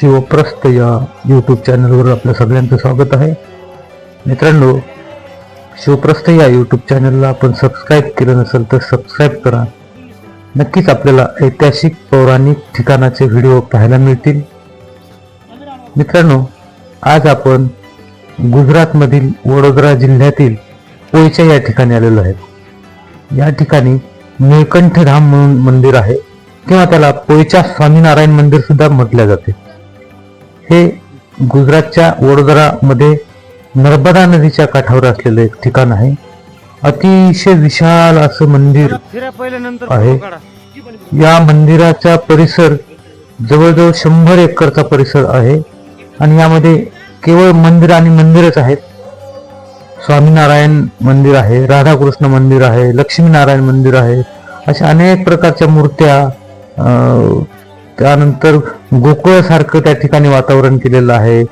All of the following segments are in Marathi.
शिवप्रस्त या यूट्यूब चॅनलवर आपल्या सगळ्यांचं स्वागत आहे. मित्रांनो शिवप्रस्थ या यूट्यूब चॅनलला आपण सबस्क्राईब केलं नसेल तर सबस्क्राईब करा. नक्कीच आपल्याला ऐतिहासिक पौराणिक ठिकाणाचे व्हिडिओ पाहायला मिळतील. मित्रांनो आज आपण गुजरातमधील वडोदरा जिल्ह्यातील पोयच्या या ठिकाणी आलेलो आहे. या ठिकाणी नीळकंठ धाम म्हणून मंदिर आहे. किंवा त्याला पोयच्या स्वामीनारायण मंदिर सुद्धा म्हटले जाते. हे गुजरातच्या वडोदरामध्ये नर्मदा नदीच्या काठावर असलेलं एक ठिकाण आहे. अतिशय विशाल असं मंदिर आहे. या मंदिराचा परिसर जवळजवळ शंभर एकरचा परिसर आहे आणि यामध्ये केवळ मंदिर आणि मंदिरच आहेत. स्वामीनारायण मंदिर आहे राधाकृष्ण मंदिर आहे लक्ष्मीनारायण मंदिर आहे अशा अनेक प्रकारच्या मूर्त्या त्यानंतर गोकुळासारखं त्या ठिकाणी वातावरण केलेलं आहे.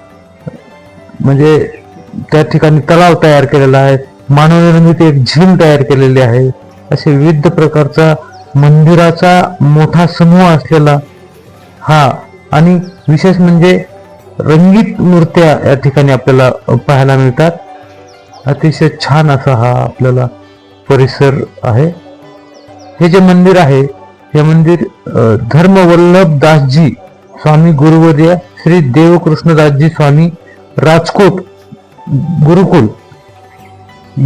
म्हणजे त्या ठिकाणी तलाव तयार केलेला आहे. मानवनिर्मित एक झील तयार केलेली आहे. असे विविध प्रकारचा मंदिराचा मोठा समूह असलेला हा आणि विशेष म्हणजे रंगीत मूर्त्या या ठिकाणी आपल्याला पाहायला मिळतात. अतिशय छान असा हा आपल्याला परिसर आहे. हे जे मंदिर आहे हे मंदिर धर्मवल्लभ दासजी स्वामी गुरुवर्य श्री देवकृष्णदासजी स्वामी राजकोट गुरुकुल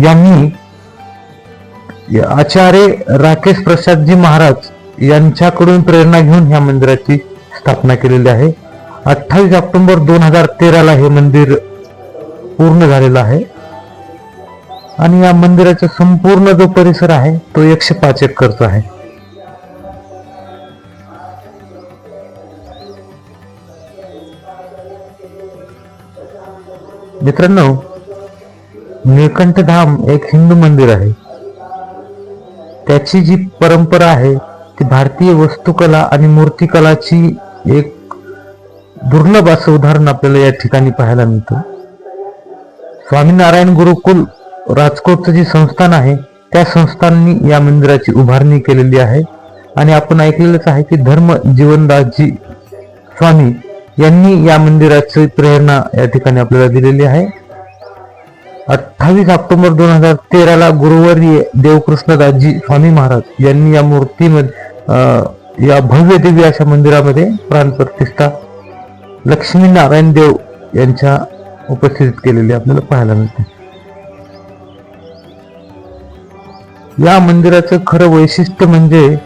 यांनी आचार्य राकेश प्रसादजी महाराज यांच्याकडून प्रेरणा घेऊन ह्या मंदिराची स्थापना केलेली आहे. अठ्ठावीस ऑक्टोबर दोन हजार तेराला हे मंदिर पूर्ण झालेलं आहे. आणि या मंदिराचा संपूर्ण जो परिसर आहे तो एकशे पाच एकरचा आहे. मित्रांनो निळकंठ धाम एक हिंदू मंदिर आहे. त्याची जी परंपरा आहे ती भारतीय वस्तुकला आणि मूर्तिकलाची एक दुर्लभ असं उदाहरण आपल्याला या ठिकाणी पाहायला मिळतं. स्वामीनारायण गुरुकुल राजकोटचं जे संस्थान आहे त्या संस्थांनी या मंदिराची उभारणी केलेली आहे. आणि आपण ऐकलेलंच आहे की धर्म जीवनदासजी स्वामी यांनी या मंदिराची प्रेरणा या ठिकाणी आपल्याला दिलेली आहे. अठ्ठावीस ऑक्टोबर दोन हजार तेराला गुरुवारी देवकृष्णदासजी स्वामी महाराज यांनी या मूर्तीमध्ये अं, या भव्य देवी अशा मंदिरामध्ये प्राणप्रतिष्ठा प्रतिष्ठा नारायण देव यांच्या उपस्थितीत केलेली आपल्याला पाहायला मिळते. या मंदिराचं खरं वैशिष्ट्य म्हणजे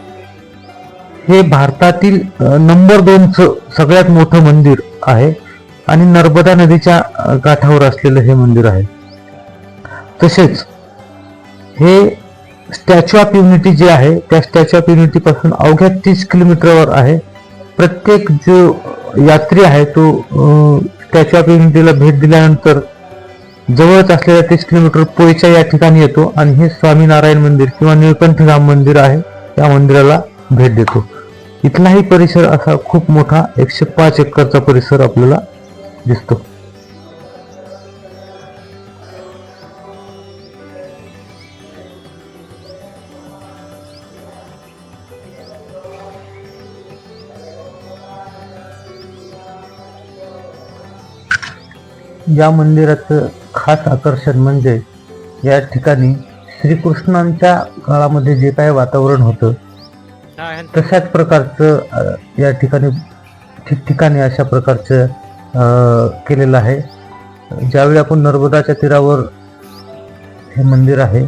हे भारतातील नंबर दोनचं सगळ्यात मोठं मंदिर आहे. आणि नर्मदा नदीच्या काठावर असलेलं हे मंदिर आहे. तसेच हे स्टॅच्यू ऑफ युनिटी जे आहे त्या स्टॅच्यू ऑफ युनिटीपासून अवघ्या तीस किलोमीटरवर आहे. प्रत्येक जो यात्री आहे तो स्टॅच्यू ऑफ युनिटीला भेट दिल्यानंतर जवळच असलेल्या तीस किलोमीटर पोयच्या या ठिकाणी येतो. आणि हे स्वामीनारायण मंदिर किंवा निळकंठ राम मंदिर आहे. त्या मंदिराला भेट देतो. इथलाही परिसर असा खूप मोठा एकशे पाच एकरचा परिसर आपल्याला दिसतो. या मंदिराचं खास आकर्षण म्हणजे या ठिकाणी श्रीकृष्णांच्या काळामध्ये जे काय वातावरण होतं तशाच प्रकारचं या ठिकाणी ठिकठिकाणी अशा प्रकारचं केलेलं आहे. ज्यावेळी आपण नर्मदाच्या तीरावर हे मंदिर आहे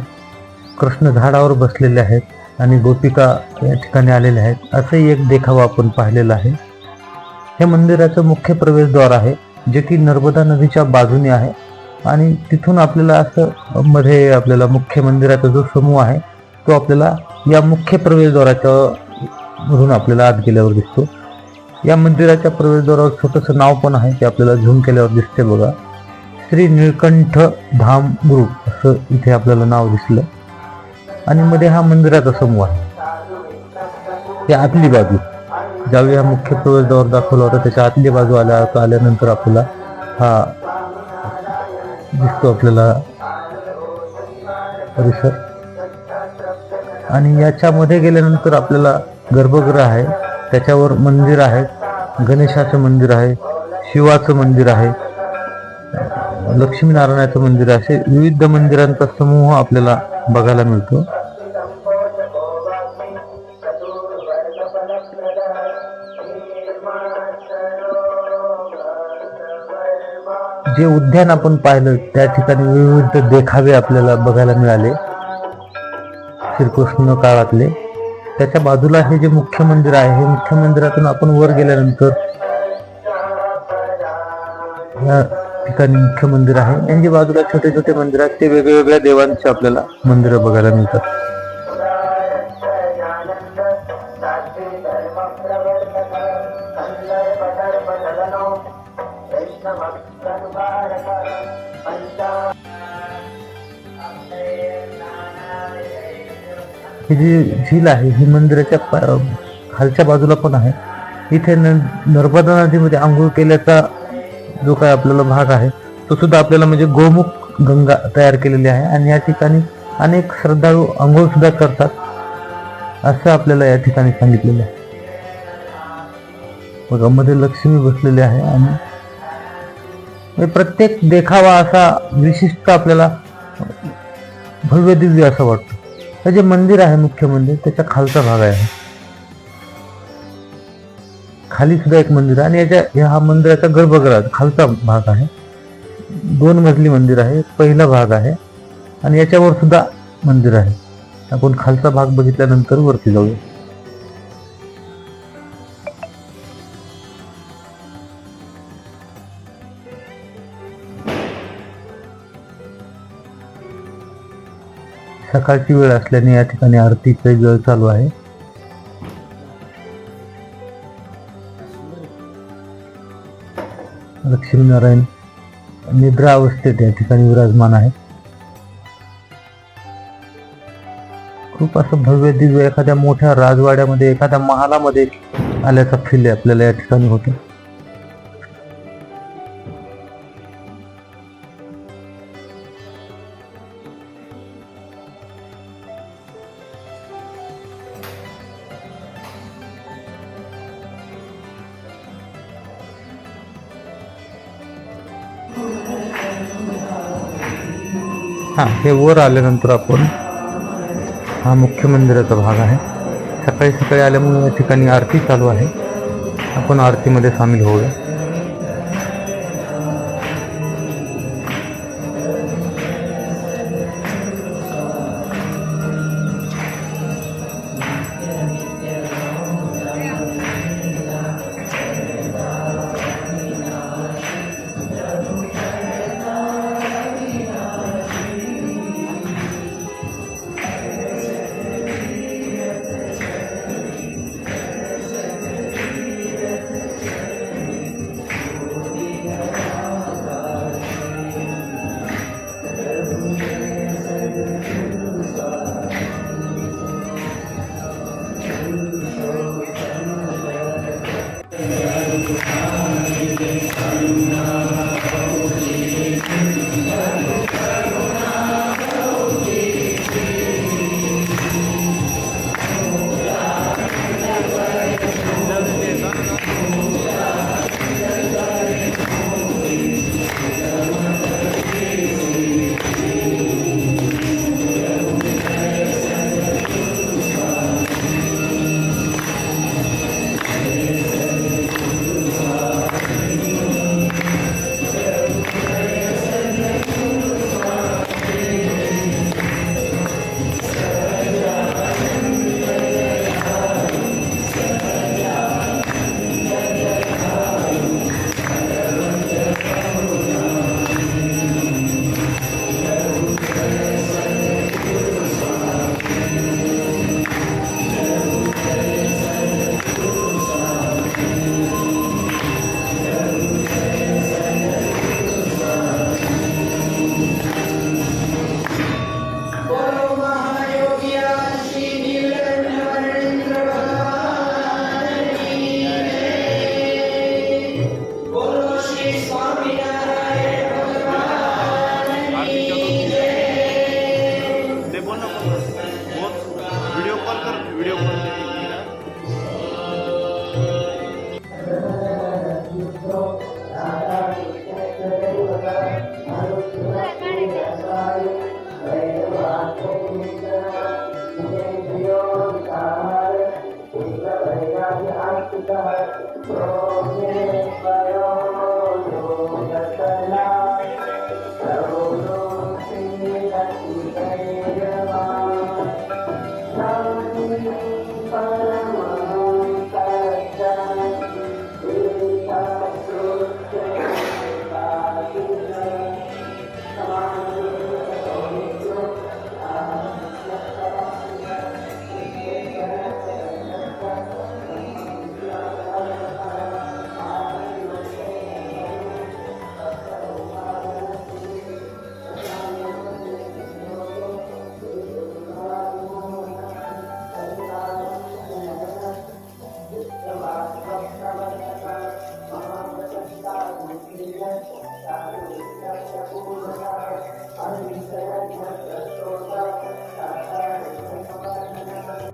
कृष्ण झाडावर बसलेले आहेत आणि गोपिका या ठिकाणी आलेल्या आहेत असंही एक देखावा आपण पाहिलेला आहे. हे मंदिराचं मुख्य प्रवेशद्वार आहे जे की नर्मदा नदीच्या बाजूने आहे आणि तिथून आपल्याला असं मध्ये आपल्याला मुख्य मंदिराचा जो समूह आहे तो आपल्याला या मुख्य प्रवेशद्वाराच्या म्हणून आपल्याला आत गेल्यावर दिसतो. या मंदिराच्या प्रवेशद्वारावर छोटंसं नाव पण आहे ते आपल्याला झूम केल्यावर दिसते बघा. श्री निळकंठ धाम ग्रुप असं इथे आपल्याला नाव दिसलं. आणि मध्ये हा मंदिराचा समूह आहे. या आतली बाजू. ज्यावेळी हा मुख्य प्रवेशद्वार दाखवला होता त्याच्या आतली बाजू आल्या आल्यानंतर आपल्याला हा दिसतो आपल्याला परिसर. आणि याच्यामध्ये गेल्यानंतर आपल्याला गर्भगृह आहे. त्याच्यावर मंदिर आहे. गणेशाचं मंदिर आहे. शिवाचं मंदिर आहे. लक्ष्मीनारायणाचं मंदिर असे विविध मंदिरांचा समूह आपल्याला बघायला मिळतो. जे उद्यान आपण पाहिलं त्या ठिकाणी विविध देखावे आपल्याला बघायला मिळाले. श्रीकृष्ण काळातले. त्याच्या बाजूला हे जे मुख्य मंदिर आहे हे मुख्य मंदिरातून आपण वर गेल्यानंतर या ठिकाणी मुख्य मंदिर आहे. यांच्या बाजूला छोटे छोटे मंदिर आहेत ते वेगवेगळ्या देवांचे आपल्याला मंदिरं बघायला मिळतात. ही जी झील आहे ही मंदिराच्या खालच्या बाजूला पण आहे. इथे न- नर्मदा नदीमध्ये आंघोळ केल्याचा जो काय आपल्याला भाग आहे तो सुद्धा आपल्याला म्हणजे गोमुख गंगा तयार केलेली आहे आणि या ठिकाणी अनेक श्रद्धाळू आंघोळ सुद्धा करतात असं आपल्याला या ठिकाणी सांगितलेलं आहे. बघा मध्ये लक्ष्मी बसलेली आहे आणि प्रत्येक देखावा असा विशिष्ट आपल्याला भव्य दिव्य असं वाटतं. हे जे मंदिर आहे मुख्य मंदिर त्याच्या खालचा भाग आहे. खाली सुद्धा एक मंदिर आहे आणि याच्या ह्या हा मंदिराचा गर्भगृह खालचा भाग आहे. दोन मजली मंदिर आहे पहिला भाग आहे आणि याच्यावर सुद्धा मंदिर आहे. आपण खालचा भाग बघितल्यानंतर वरती जाऊया. सकाळची वेळ असल्याने या ठिकाणी आरतीचा वेळ चालू आहे. लक्ष्मीनारायण निद्रा अवस्थेत या ठिकाणी विराजमान आहे. खूप असं भव्य दिव्य एखाद्या मोठ्या राजवाड्यामध्ये एखाद्या महालामध्ये आल्याचा फील आपल्याला या ठिकाणी होतो. हां हे वर आल्यानंतर आपण हा मुख्य मंदिराचा भाग आहे. सकाळी सकाळी आल्यामुळे या ठिकाणी आरती चालू आहे. आपण आरतीमध्ये सामील होऊया.